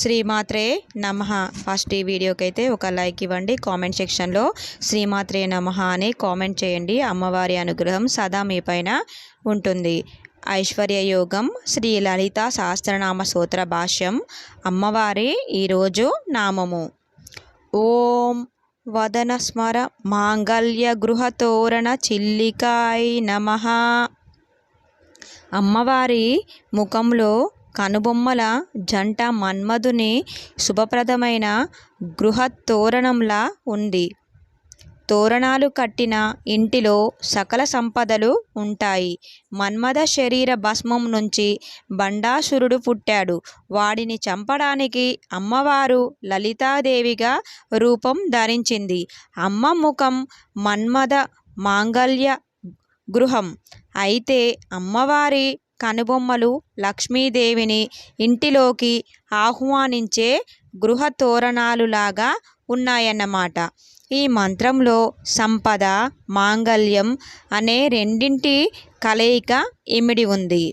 శ్రీమాత్రే నమ. ఫస్ట్ ఈ వీడియోకి అయితే ఒక లైక్ ఇవ్వండి. కామెంట్ సెక్షన్లో శ్రీమాత్రే నమ అని కామెంట్ చేయండి. అమ్మవారి అనుగ్రహం సదా మీ పైన ఉంటుంది. ఐశ్వర్య యోగం శ్రీ లలిత సహస్రనామ సూత్ర భాష్యం అమ్మవారి ఈరోజు నామము. ఓం వదన స్మర మాంగళ్య గృహతోరణ చిల్లికాయ నమ. అమ్మవారి ముఖంలో కనుబొమ్మల జంట మన్మధుని శుభప్రదమైన గృహ తోరణంలా ఉంది. తోరణాలు కట్టిన ఇంటిలో సకల సంపదలు ఉంటాయి. మన్మథ శరీర భస్మం నుంచి బండాసురుడు పుట్టాడు. వాడిని చంపడానికి అమ్మవారు లలితాదేవిగా రూపం ధరించింది. అమ్మ ముఖం మన్మథ మాంగళ్య గృహం. అయితే అమ్మవారి కనుబొమ్మలు లక్ష్మీదేవిని ఇంటిలోకి ఆహ్వానించే గృహ తోరణాలులాగా ఉన్నాయన్నమాట. ఈ మంత్రంలో సంపద మాంగళ్యం అనే రెండింటి కలయిక ఇమిడి ఉంది.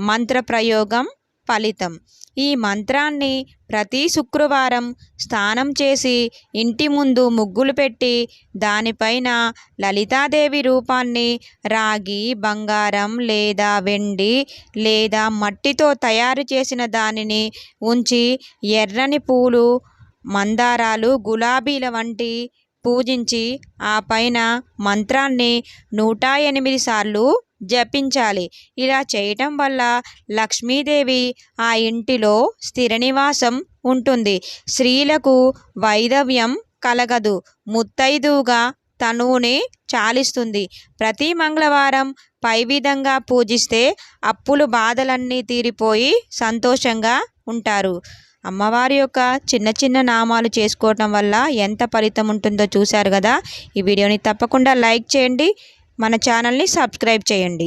మంత్ర ప్రయోగం ఫలితం. ఈ మంత్రాన్ని ప్రతి శుక్రవారం స్నానం చేసి ఇంటి ముందు ముగ్గులు పెట్టి దానిపైన లలితాదేవి రూపాన్ని రాగి బంగారం లేదా వెండి లేదా మట్టితో తయారు చేసిన దానిని ఉంచి ఎర్రని పూలు మందారాలు గులాబీల వంటి పూజించి ఆ పైన మంత్రాన్ని నూట ఎనిమిది సార్లు జపించాలి. ఇలా చేయటం వల్ల లక్ష్మీదేవి ఆ ఇంటిలో స్థిర నివాసం ఉంటుంది. స్త్రీలకు వైధవ్యం కలగదు. ముత్తైదుగా తనువుని చాలిస్తుంది. ప్రతి మంగళవారం పై విధంగా పూజిస్తే అప్పులు బాధలన్నీ తీరిపోయి సంతోషంగా ఉంటారు. అమ్మవారి యొక్క చిన్న చిన్న నామాలు చేసుకోవటం వల్ల ఎంత ఫలితం ఉంటుందో చూశారు కదా? ఈ వీడియోని తప్పకుండా లైక్ చేయండి. మన ఛానల్ని సబ్స్క్రైబ్ చేయండి.